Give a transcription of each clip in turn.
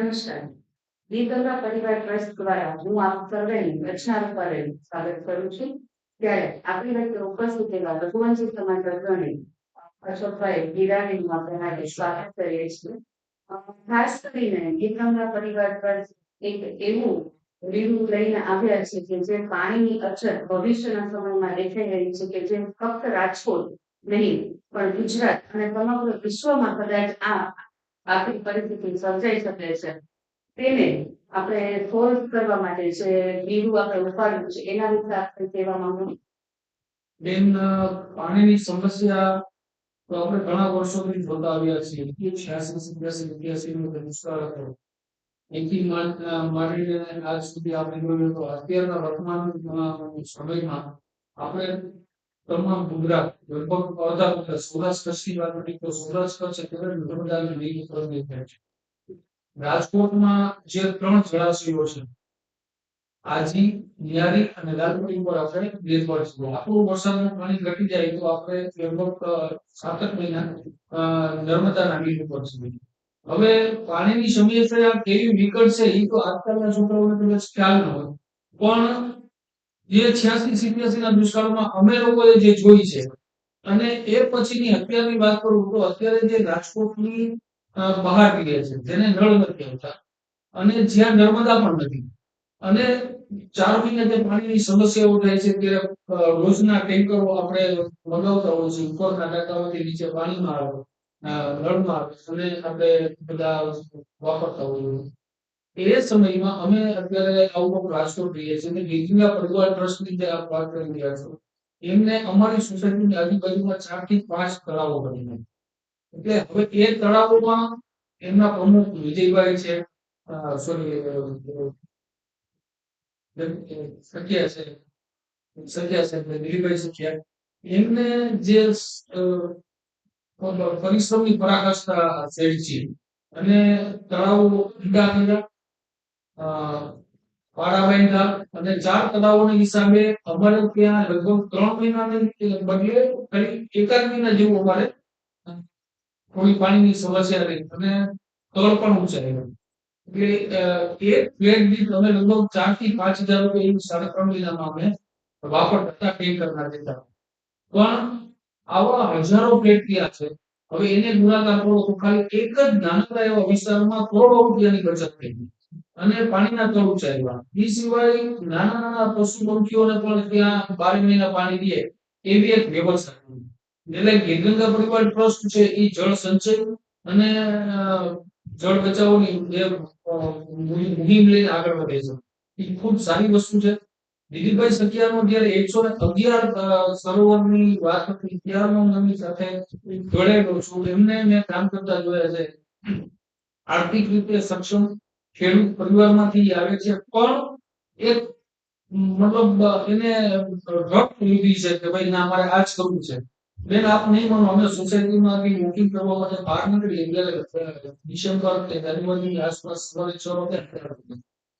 નમસ્કાર દીપગંગા પરિવાર ટ્રસ્ટ દ્વારા હું આપ સર્વેની રચના રૂપારે સ્વાગત કરું છું. ત્યારે આપણી વચ્ચે ઉપસ્થિત એવા રઘુવંશી સમાજ અગ્રણી અશોકભાઈ ગિરાણીનું આપણે આજે સ્વાગત કરીએ છીએ. ખાસ કરીને દીપગંગા પરિવાર ટ્રસ્ટ એક એવું રીડું લઈને આવ્યા છે કે જે પાણીની અછત ભવિષ્યના સમયમાં દેખાઈ રહી છે કે જે ફક્ત રાજકોટ નહીં, પણ ગુજરાત અને સમગ્ર વિશ્વમાં કદાચ આ આર્થિક પરિસ્થિતિ સર્જાઈ શકે છે. તેને આપણે ફોર્સ કરવા માટે જે બીડું આપણે ઉપાડ્યું છે, એના વિશે આપણે કહેવા માંગુ બેન પાણીની સમસ્યા તો આપણે ઘણા વર્ષોથી જોતા આવ્યા છીએ. છ્યાસી, સિત્યાસી ઇત્યાસી નો દુષ્કાળ હતો. એથી માંડીને આજ સુધી આપણે જોયું તો અત્યારના વર્તમાન સમયમાં આપણે તમામ ગુજરાત લગભગ અડધા ગુજરાત સૌરાષ્ટ્ર કચ્છની વાત કરીએ તો સૌરાષ્ટ્ર કચ્છ અત્યારે નર્મદાની તરફની થાય છે. રાજકોટમાં જે ત્રણ જળાશયો છે, આજી, નિયારી અને લાલપુરી ઉપર આપણે નિર્ભર છીએ આપણું વરસાદનું પાણી ઘટી જાય તો આપણે લગભગ સાત મહિના નર્મદાના નીર ઉપર છીએ હવે પાણીની સમસ્યા કેવી નીકળશે એ તો આજકાલના છોકરાઓને કદાચ ખ્યાલ ન હોય. પણ જે છ્યાસી સિત્યાસી ના દુષ્કાળમાં અમે લોકોએ જે જોઈ છે, અને એ પછીની અત્યારની વાત કરું તો અત્યારે જે રાજકોટની બહાર નીકળે છે, જેને નળ નથી અને જ્યાં નર્મદા પણ નથી, અને ચાર મહિના જે પાણીની સમસ્યાઓ થાય છે, ત્યારે રોજના ટેન્કરો આપણે મંગાવતા હોય છે ઉપરના ટાંકામાંથી નીચે પાણીમાં આવે નળમાં આવે, અને આપણે બધા વાપરતા હોઈએ એ સમયમાં અમે અત્યારે આવું રાજકોટ રહીએ છીએ અને ગીરગંગા પરિવાર ટ્રસ્ટની આપ વાત કરી રહ્યા છો. એમને અમારી સોસાયટીની આજુબાજુમાં ચારથી પાંચ તળાવો બની એટલે હવે એ તળાવોમાં એમના પ્રમુખ વિજયભાઈ છે સોરી છે, સત્યા છે દિલીપભાઈ સત્યા. એમને જે પરિશ્રમની પરાકાષ્ઠા શેઠજી અને તળાવો ઊંડા અ, પાડા બાંધ્યા અને ચાર તળાવોની હિસાબે અમારે ત્યાં લગભગ ત્રણ મહિનાની બદલે ખાલી એકાદ મહિના જેવું અમારે થોડી પાણીની સમસ્યા રહી અને તળ પણ ઊંચાઈ એટલે એક અમે લગભગ ચારથી પાંચ હજાર રૂપિયા સાડા ત્રણ મહિનામાં અમે વાપરતા ટેન્કરના દેતા પણ આવા હજારો ફ્લેટ ત્યાં છે હવે એને ગુણાકાર ખાલી એક જ નાનકડા એવા વિસ્તારમાં કરોડો રૂપિયાની બચત થઈ ગઈ. અને પાણીના તળ ઊંચાઈમાં એ સિવાય નાના નાના પશુ પંખીઓને પણ ત્યાં બારે મહિના પાણી દે એવી એક વ્યવસ્થા એટલે ગીરગંગા પરિવાર ટ્રસ્ટ છે એ જળ સંચય અને જળ બચાવની મુહિમ લઈને આગળ વધે છે. એ ખૂબ સારી વસ્તુ છે. દિલીપભાઈ સખિયાનો જયારે એકસો ને અગિયાર સરોવરની વાત હતી ત્યારનો એમની સાથે જોડાયેલો છું. એમને મેં કામ કરતા જોયા છે. આર્થિક રીતે સક્ષમ ખેડૂત પરિવારમાંથી આવે છે, પણ એક મતલબ એને રફ લીધી છે કે ભાઈ ના, મારે આ જ કરવું છે. બેન, આપ નહીં માનો, અમે સોસાયટીમાંથી વોકિંગ કરવા માટે બહાર નીકળી ત્યારે ડિસેમ્બર કે જાન્યુઆરીની આસપાસ સવારે છ વાગે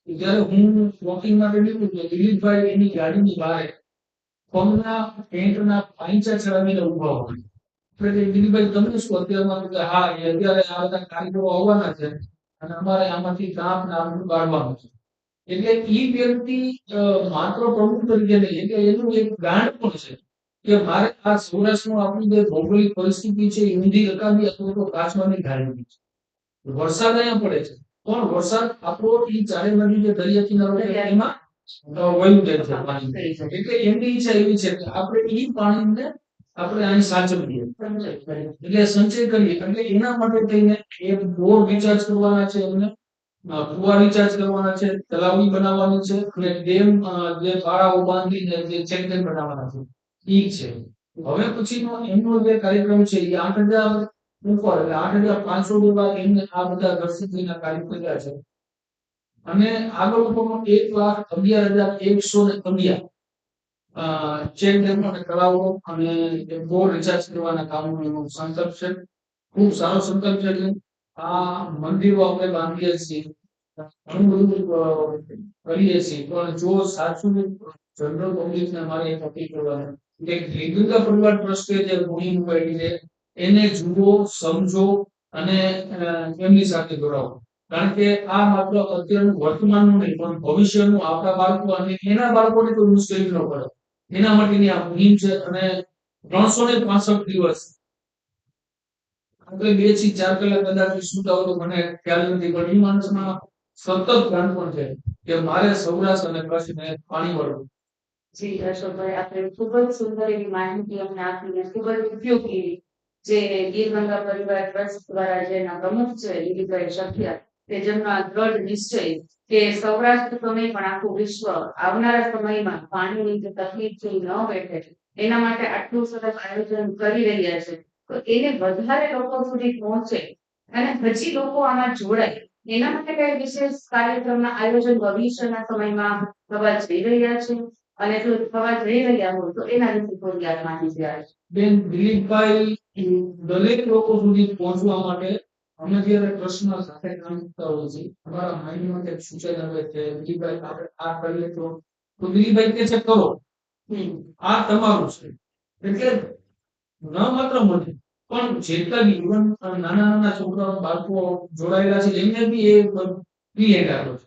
ત્યારે હું વોકિંગ માટે નીકળું તો દિલીપભાઈ એની ગાડીની બહાર પગના પેન્ટના પાંચા ચડાવીને ઊભા હોય. એટલે દિલીપભાઈ, તમને શું અત્યારમાં હા અત્યારે આ બધા કારીગરો આવવાના છે. અને અમારે આમાંથી કામ નામનું કાઢવાનું છે. એટલે ઈ વ્યક્તિ માત્ર પ્રમુખ તરીકે નહીં એટલે એનું એક ગાંઠ પણ છે કે મારે આ સૌરાષ્ટ્રમાં આપણી જે ભૌગોલિક પરિસ્થિતિ છે એ ઊંધી રકાબી અથવા તો કાચવાની ધારણી છે. વરસાદ અહીંયા પડે છે. પણ વરસાદ આપણો ઈ ચારે બાજુ જે દરિયા કિનારો છે એમાં અ, જાય છે પાણી એટલે એમની ઈચ્છા એવી છે કે આપણે એ પાણીને આપણે અહીં સાચવીએ એટલે સંચય કરીએ. એટલે એના માટે થઈને એક બોર રિચાર્જ કરવાના છે એમને કુવા રિચાર્જ કરવાના છે તલાવડી બનાવવાની છે અને ડેમ જે પાળાઓ બાંધીને જે ચેકડેમ બનાવવાના છે. ઈ છે. હવે પછીનો એમનો જે કાર્યક્રમ છે એ આઠ હજાર ઉપર એટલે આઠ હજાર પાંચસો જેવા એમને આ બધા દર્શકજીના કાર્ય કર્યા છે. અને આગળ ઉપરનો એક લાખ અગિયાર હજાર એકસો ને અગિયાર. ચેક ડેમ અને તળાવો અને બોર રિચાર્જ કરવાના કામનો એનો સંકલ્પ છે. ખૂબ સારો સંકલ્પ છે એટલે આ મંદિરો આપણે બાંધીએ છીએ. ઘણું બધું કરીએ છીએ. પણ જો સાચું જનરલ પબ્લિકને મારે એક અપીલ કરવાનું કે હિન્દુતા પરિવાર ટ્રસ્ટે જે મુહિમ ઉપાડી છે, એને જુઓ, સમજો અને એમની સાથે જોડાવો. કારણ કે આ માત્ર અત્યારનું વર્તમાનનું નહીં, પણ ભવિષ્યનું, આપણા બાળકો અને એના બાળકોને કોઈ મુશ્કેલી ન પડે. એના માટેની આ મુહિમ છે અને ત્રણસો ને પાસઠ દિવસ. આપણે બેથી ચાર કલાક કદાચ સુતા તો મને ખ્યાલ નથી, પણ એ માણસમાં સતત ધ્યાન પણ છે કે મારે સૌરાષ્ટ્ર અને કચ્છને પાણી વળવું જી, અશોકભાઈ આપણે ખૂબ જ સુંદર એવી માહિતી અમને આપીને ખૂબ જ ઉપયોગી જે ગીર ગંગા પરિવાર ટ્રસ્ટ દ્વારા જેના પ્રમુખ છે દિલીપભાઈ શક્યા કે જેમનો આ દ્રઢ નિશ્ચય કે સૌરાષ્ટ્ર સમય પણ આખું વિશ્વ આવનારા સમયમાં પાણીની જે તકલીફથી ન બેઠે એના માટે આટલું સરસ આયોજન કરી રહ્યા છે. તો એને વધારે લોકો સુધી પહોંચે અને હજી લોકો આમાં જોડાય. એના માટે કઈ વિશેષ કાર્યક્રમના આયોજન ભવિષ્યના સમયમાં થવા જઈ રહ્યા છે? અને જો થવા જઈ રહ્યા હોય તો એના વિશે થોડી યાદ માહિતી આપજો. બેન દિલીપભાઈ, દરેક લોકો સુધી પહોંચવા માટે અમે જ્યારે પ્રશ્ન સાથે કામ કરતા હોઈએ છીએ અમારા માઇન્ડમાં કંઈક સૂચન આવે કે દિલીપભાઈ આપણે આ કરીએ તો તો દિલીપભાઈ કે છે કરો. આ તમારું છે. એટલે ન માત્ર મને પણ જેટલા બી ઇવન નાના નાના છોકરાઓ બાળકો જોડાયેલા છે એમને બી એ ક્રિએટ આવ્યો છે.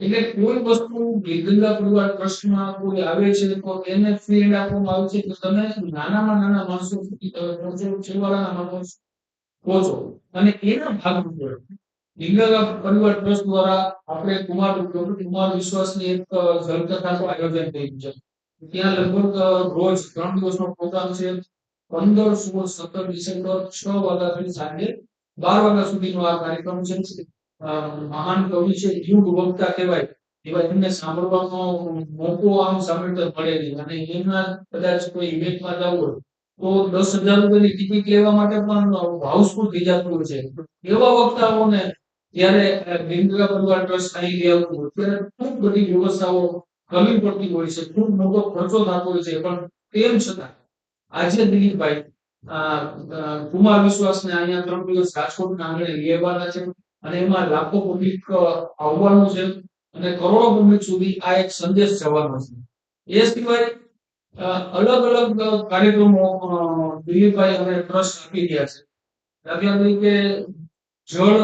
એટલે કોઈ વસ્તુ ગીરગંગા પરિવાર ટ્રસ્ટમાં કોઈ આવે છે તો એને હેન્ડ આપવામાં આવે છે તો તમે નાનામાં નાના માણસો છેવાડાના માણસો પહોંચો. અને એના ભાગરૂપે ગીરગંગા પરિવાર ટ્રસ્ટ દ્વારા આપણે કુમાર કુમાર વિશ્વાસની એક જલકથાનું આયોજન થયું છે. ત્યાં લગભગ રોજ ત્રણ દિવસનો પ્રોગ્રામ છે. પંદર, સોળ, સત્તર ડિસેમ્બર છ વાગ્યાથી સાંજે બાર વાગ્યા સુધીનો આ કાર્યક્રમ છે. મહાન કવિ છે, યુગ વક્તા કહેવાય. એવા એમને સાંભળવાનો મોકો આમ સાંભળતા મળે અને એમના કદાચ કોઈ ઇવેન્ટમાં જવું હોય તો દસ હજાર રૂપિયાની ટિકિટ લેવા માટે પણ હાઉસફુલ થઈ જતું છે. એવા વક્તાઓને ત્યારે ગંગા પરિવાર ટ્રસ્ટ અહીં લઈ હોય, ત્યારે ખૂબ બધી વ્યવસ્થાઓ કરવી પડતી હોય છે. ખૂબ મોટો ખર્ચો થતો હોય છે. પણ તેમ છતાં, આજે દિલીપભાઈ કુમાર વિશ્વાસને અહીંયા ત્રણ દિવસ રાજકોટના આંગણે લેવાના છે અને એમાં લાખો પબ્લિક આવવાનું છે અને કરોડો પબ્લિક સુધી આ એક સંદેશ જવાનો છે. એ સિવાય અલગ અલગ કાર્યક્રમો દિલીપભાઈ અને ટ્રસ્ટ આપી રહ્યા છે. દાખલા તરીકે જળ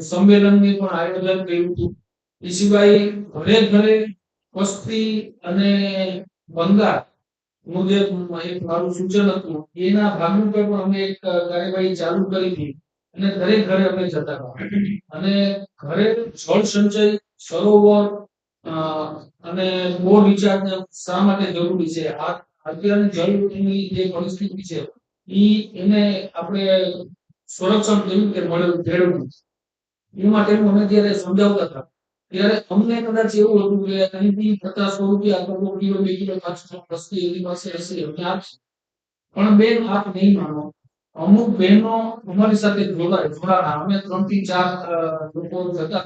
સંમેલનની પણ આયોજન કર્યું હતું. એ સિવાય ઘરે ઘરે વસ્તી અને બંગાળનું જે એક મારું સૂચન હતું. એના ભાગરૂપે પણ અમે એક કાર્યવાહી ચાલુ કરી હતી અને દરેક ઘરે અમે જતા હતા. અને ઘરે જળ સંચય, સરોવર અને બોર રિચાર્જ શા માટે જરૂરી છે? અત્યારની જળની જે પરિસ્થિતિ છે, ઈ એને આપણે સંરક્ષણ કેવી રીતે મળે, મેળવવું? એ માટે અમે જયારે સમજાવતા હતા, ત્યારે અમને કદાચ એવું હતું કે અહીંથી પચાસ રૂપિયા કિલો, બે કિલો પાંચસો વસ્તી એની પાસે હશે અમે આપશે પણ બેન આપ નહીં માનો. અમુક બહેનો અમારી સાથે જોડાય, જોડાણા. અમે ત્રણથી ચાર લોકો હતા.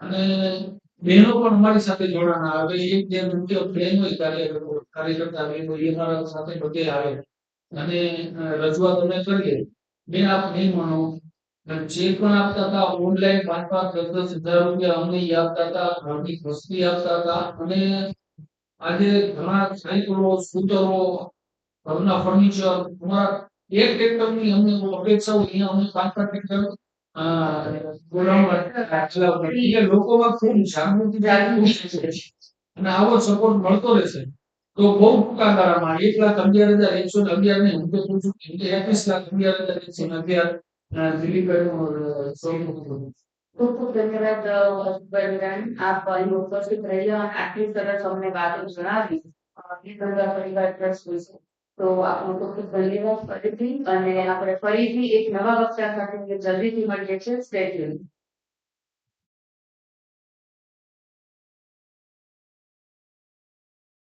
અને બહેનો પણ અમારી સાથે જોડાણ આવે એક બે મુખ્ય બહેનો હોય કાર્ય કાર્યકર્તા બહેનો એ અમારા સાથે બધે આવે. અને રજૂઆત અમે કરીએ. બેન આપ નહીં માનો જે પણ આપતા હતા, ઓનલાઈન પાંચ પાંચ દસ દસ હજાર રૂપિયા અમને આપતા હતા, ઘરની વસ્તી આપતા હતા, અને આજે ઘણા સાયકલો સ્કૂટરો, ઘરના ફર્નિચર, અમારા એક ટ્રેક્ટરની અમને અપેક્ષા હોય અહીંયા અમે પાંચ પાંચ ટ્રેક્ટર લોકોમાં આવો સપોર્ટ મળતો રહેશે તો બહુ ટૂંકા એક લાખ અગિયાર હજાર એકસો અગિયાર ને હું તો અગિયાર હજાર એકસો અગિયાર દિલીપભાઈનું સૌનું ખૂબ ખૂબ આપ અને આટલી સરસ અમને વાતો જણાવી. પરિવાર તો આપનો ખૂબ ખૂબ ધન્યવાદ ફરીથી. અને આપણે ફરીથી એક નવા વક્તા સાથે જલ્દીથી મળીએ છીએ. Stay tune